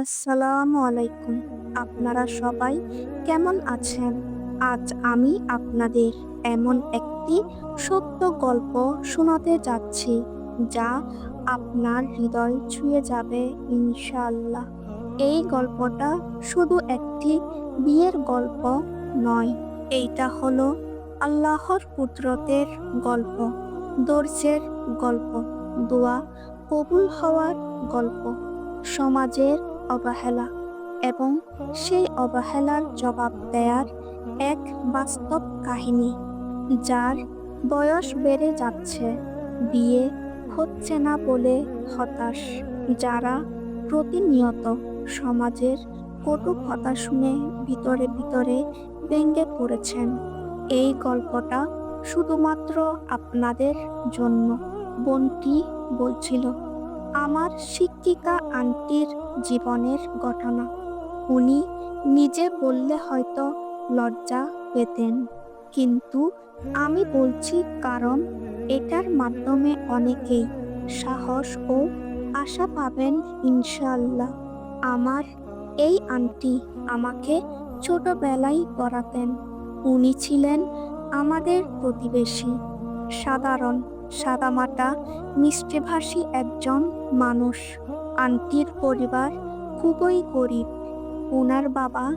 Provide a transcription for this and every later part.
আসসালামু আলাইকুম। আপনারা সবাই কেমন আছেন? আজ আমি আপনাদের এমন একটি সত্য গল্প শোনাতে যাচ্ছি, যা আপনার হৃদয় ছুঁয়ে যাবে, ইনশাআল্লাহ। এই গল্পটা শুধু একটি বিয়ের গল্প নয়, এইটা হলো আল্লাহর কুদরতের গল্প দর্শের গল্প, দোয়া কবুল হওয়ার গল্প, সমাজের অবহেলা এবং সেই অবহেলার জবাব দেয়ার এক বাস্তব কাহিনী, যার বয়স বেড়ে যাচ্ছে, বিয়ে হচ্ছে না বলে হতাশ। যারা প্রতিনিয়ত সমাজের কটু কথা শুনে ভিতরে ভিতরে ভেঙে পড়েছেন, এই গল্পটা শুধুমাত্র আপনাদের জন্য, বোনটি বলছিল। আমার শিক্ষিকা আন্টির জীবনের ঘটনা। উনি নিজে বললে হয়তো লজ্জা পেতেন, কিন্তু আমি বলছি কারণ এটার মাধ্যমে অনেকেই সাহস ও আশা পাবেন ইনশাআল্লাহ। আমার এই আন্টি আমাকে ছোটবেলায় পড়াতেন। উনি ছিলেন আমাদের প্রতিবেশী, সাধারণ সাদামাটা, মিষ্টিভাষী একজন মানুষ, আন্টির পরিবার, খুবই গরিব। ওনার বাবা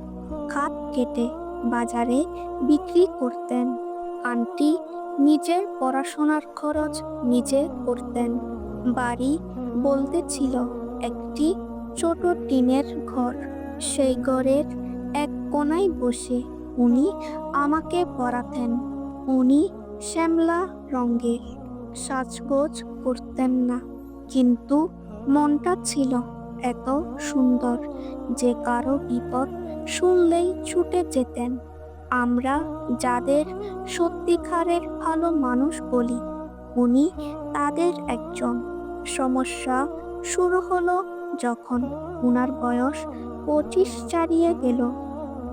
খাত কেটে বাজারে বিক্রি করতেন। আন্টি নিজের পড়াশোনার খরচ নিজে করতেন। বাড়ি বলতে ছিল একটি ছোট টিনের ঘর। সেই ঘরের এক কোনায় বসে উনি আমাকে পড়াতেন। উনি শ্যামলা রঙের। সাজগোজ করতেন না। কিন্তু মনটা ছিল এত সুন্দর যে কারও বিপদ শুনলেই ছুটে যেতেন। আমরা যাদের সত্যিকারের ভালো মানুষ বলি, উনি তাদের একজন। সমস্যা শুরু হলো যখন উনার বয়স পঁচিশ ছাড়িয়ে গেল।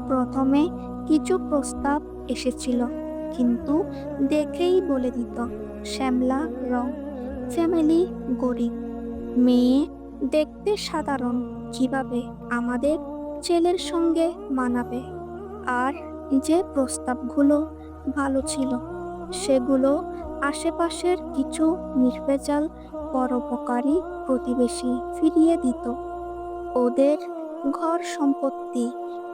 প্রথমে কিছু প্রস্তাব এসেছিল। কিন্তু দেখেই বলে দিত, শ্যামলা, রং। ফ্যামিলি গরিব। মেয়ে দেখতে সাধারণ, কীভাবে আমাদের ছেলের সঙ্গে মানাবে? আর যে প্রস্তাবগুলো ভালো ছিল, সেগুলো আশেপাশের কিছু নির্ভেজাল, পরোপকারী প্রতিবেশী ফিরিয়ে দিত। ওদের ঘর সম্পত্তি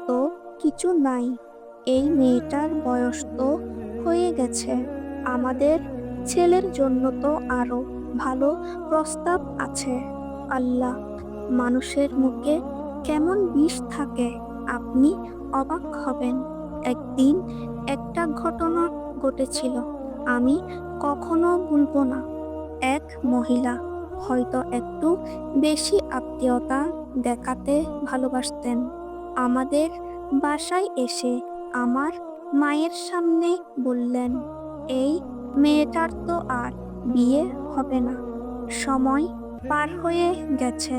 তো কিছু নাই। এই মেয়েটার বয়স তো হয়ে গেছে। আমাদের ছেলের জন্য তো আরও ভালো প্রস্তাব আছে। আল্লাহ, মানুষের মুখে কেমন বিষ থাকে, আপনি অবাক হবেন। একদিন একটা ঘটনা ঘটেছিল, আমি কখনো ভুলবো না। এক মহিলা হয়তো একটু বেশি আত্মীয়তা দেখাতে ভালোবাসতেন। আমাদের বাসায় এসে আমার মায়ের সামনে বললেন, এই মেয়েটার তো আর বিয়ে হবে না। সময় পার হয়ে গেছে।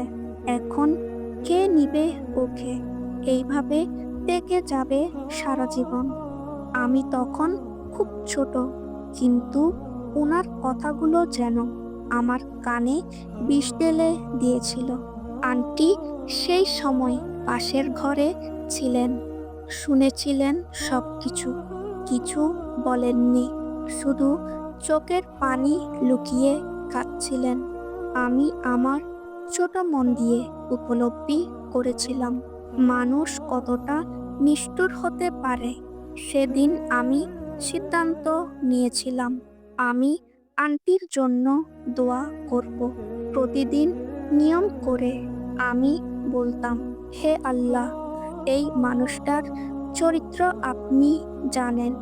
এখন কে নিবে ওকে? এইভাবে থেকে যাবে সারা জীবন। আমি তখন খুব ছোট, কিন্তু ওনার কথাগুলো যেন আমার কানে বিষ ঢেলে দিয়েছিল। আন্টি সেই সময় পাশের ঘরে ছিলেন। শুনেছিলেন সব কিছু কিছু বলেননি, শুধু চোখের পানি লুকিয়ে কাঁদছিলেন। আমি আমার ছোট মন দিয়ে উপলব্ধি করেছিলাম, মানুষ কতটা নিষ্ঠুর হতে পারে সেদিন আমি সিদ্ধান্ত নিয়েছিলাম। আমি আন্টির জন্য দোয়া করব। প্রতিদিন নিয়ম করে আমি বলতাম, হে আল্লাহ এই মানুষটার চরিত্র আপনি জানেন,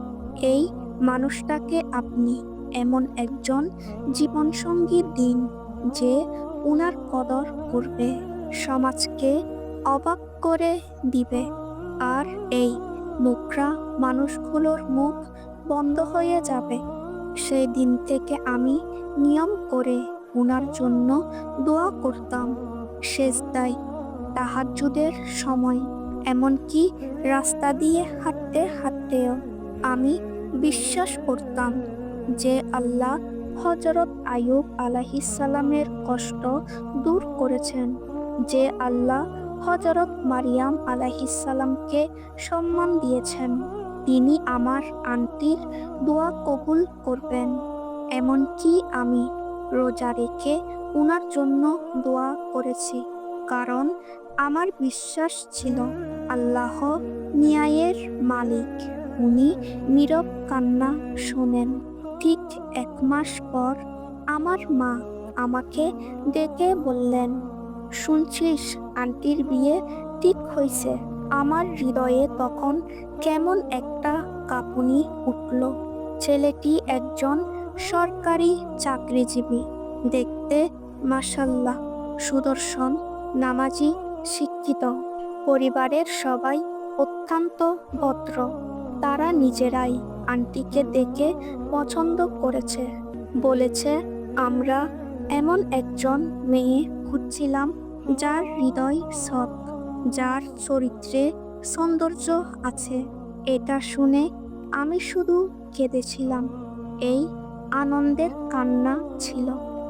এই মানুষটাকে আপনি এমন একজন জীবনসঙ্গী দিন যে উনার কদর করবে, সমাজকে অবাক করে দিবে। আর এই মুখরা মানুষগুলোর মুখ বন্ধ হয়ে যাবে। সেই দিন থেকে আমি নিয়ম করে উনার জন্য দোয়া করতাম। সেজদায় তাহাজ্জুদের সময় এমনকি রাস্তা দিয়ে হাঁটতে হাঁটতেও আমি বিশ্বাস করতাম যে আল্লাহ হজরত আয়ুব আলাহিসাল্লামের কষ্ট দূর করেছেন, যে আল্লাহ হজরত মারিয়াম আলাইহিসাল্লামকে সম্মান দিয়েছেন। তিনি আমার আন্টির দোয়া কবুল করবেন। এমনকি আমি রোজা রেখে উনার জন্য দোয়া করেছি, কারণ আমার বিশ্বাস ছিল আল্লাহ ন্যায়ের মালিক। উনি নীরব কান্না শোনেন। ঠিক এক মাস পর আমার মা আমাকে ডেকে বললেন, শুনছিস, আন্টির বিয়ে ঠিক হয়েছে। আমার হৃদয়ে তখন কেমন একটা কাঁপুনি উঠল। ছেলেটি একজন সরকারি চাকরিজীবী। দেখতে মাসাল্লাহ সুদর্শন, নামাজি, শিক্ষিত। পরিবারের সবাই অত্যন্ত ভদ্র। তারা নিজেরাই আন্টিকে দেখে পছন্দ করেছে। বলেছে, আমরা এমন একজন মেয়ে খুঁজছিলাম যার হৃদয় সৎ, যার চরিত্রে সৌন্দর্য আছে। এটা শুনে আমি শুধু কেঁদেছিলাম। এই আনন্দের কান্না ছিল।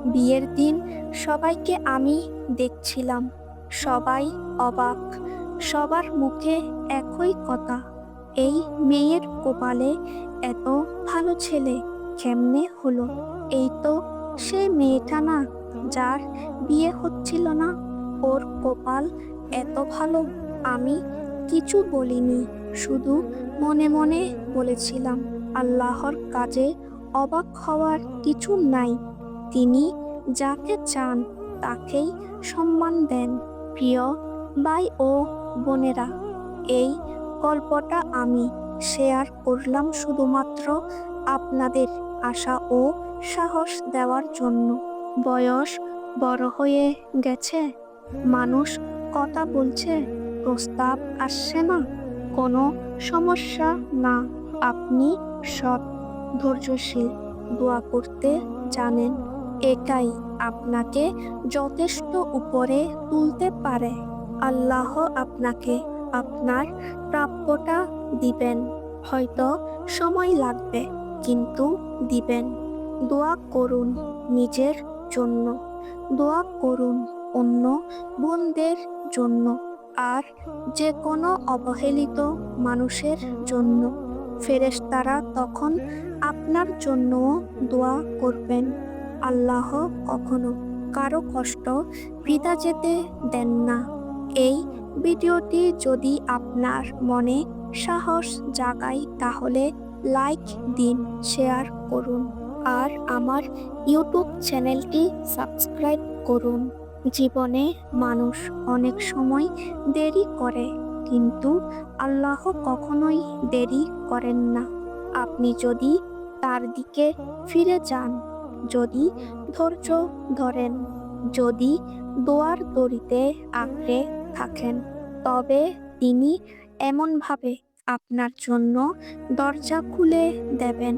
বিয়ের দিন সবাইকে আমি দেখছিলাম। সবাই অবাক। সবার মুখে একই কথা, এই মেয়ের কপালে এত ভালো ছেলে কেমনে হলো? এই তো সে মেয়েটা না, যার বিয়ে হচ্ছিল না, ওর কপাল এত ভালো, আমি কিছু বলিনি, শুধু মনে মনে বলেছিলাম, আল্লাহর কাজে অবাক হওয়ার কিছু নাই, তিনি যাকে চান তাকেই সম্মান দেন, প্রিয় বাই ও বোনেরা, এই গল্পটা আমি শেয়ার করলাম শুধুমাত্র আপনাদের আশা ও সাহস দেওয়ার জন্য। বয়স বড় হয়ে গেছে, মানুষ কথা বলছে, প্রস্তাব আসছে না, কোনো সমস্যা না। আপনি সৎ, ধৈর্যশীল, দোয়া করতে জানেন, এটাই আপনাকে যথেষ্ট উপরে তুলতে পারে। আল্লাহ আপনাকে আপনার প্রাপ্যটা দিবেন। হয়তো সময় লাগবে, কিন্তু দিবেন। দোয়া করুন নিজের জন্য। দোয়া করুন অন্য বোনদের জন্য আর যে কোনো অবহেলিত মানুষের জন্য। ফেরেশতারা তখন আপনার জন্যও দোয়া করবেন। আল্লাহ কখনো কারও কষ্ট বৃথা যেতে দেন না। এই ভিডিওটি যদি আপনার মনে সাহস জাগায়, তাহলে লাইক দিন, শেয়ার করুন, আর আমার ইউটিউব চ্যানেলটি সাবস্ক্রাইব করুন। জীবনে মানুষ অনেক সময় দেরি করে, কিন্তু আল্লাহ কখনোই দেরি করেন না। আপনি যদি তার দিকে ফিরে যান, যদি ধৈর্য ধরেন, যদি দোয়ার দড়িতে আঁকড়ে থাকেন। তবে তিনি এমনভাবে আপনার জন্য দরজা খুলে দেবেন,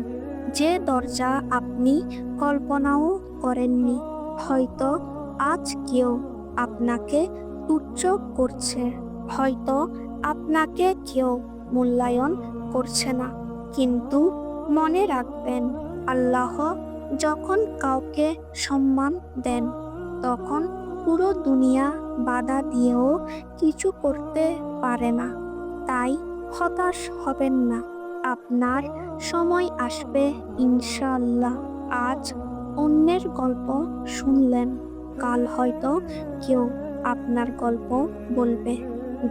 যে দরজা আপনি কল্পনাও করেননি। হয়তো আজ কেউ আপনাকে তুচ্ছ করছে, হয়তো আপনাকে কেউ মূল্যায়ন করছে না। কিন্তু মনে রাখবেন, আল্লাহ যখন কাউকে সম্মান দেন, তখন পুরো দুনিয়া বাধা দিয়েও কিছু করতে পারে না। তাই হতাশ হবেন না। আপনার সময় আসবে ইনশাল্লাহ আজ অন্যের গল্প শুনলেন। কাল হয়তো কেউ আপনার গল্প বলবে।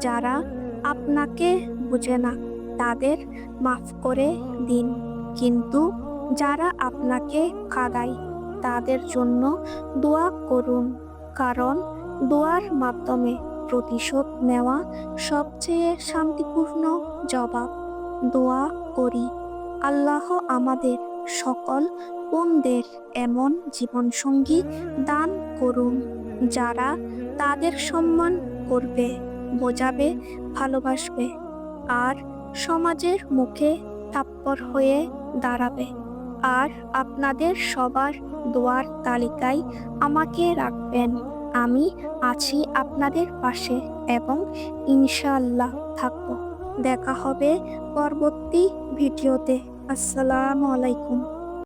যারা আপনাকে বুঝে না, তাদের মাফ করে দিন। কিন্তু যারা আপনাকে কাঁদায় তাদের জন্য দোয়া করুন। কারণ দোয়ার মাধ্যমে প্রতিশোধ নেওয়া সবচেয়ে শান্তিপূর্ণ জবাব। দোয়া করি, আল্লাহ আমাদের সকল বোনদের এমন জীবনসঙ্গী দান করুন, যারা তাদের সম্মান করবে, বোঝাবে, ভালোবাসবে, আর সমাজের মুখে থাপ্পর হয়ে দাঁড়াবে। আর আপনাদের সবার দোয়ার তালিকায় আমাকে রাখবেন। আমি আছি আপনাদের পাশে এবং ইনশাআল্লাহ থাকব। দেখা হবে পরবর্তী ভিডিওতে। আসসালামু আলাইকুম।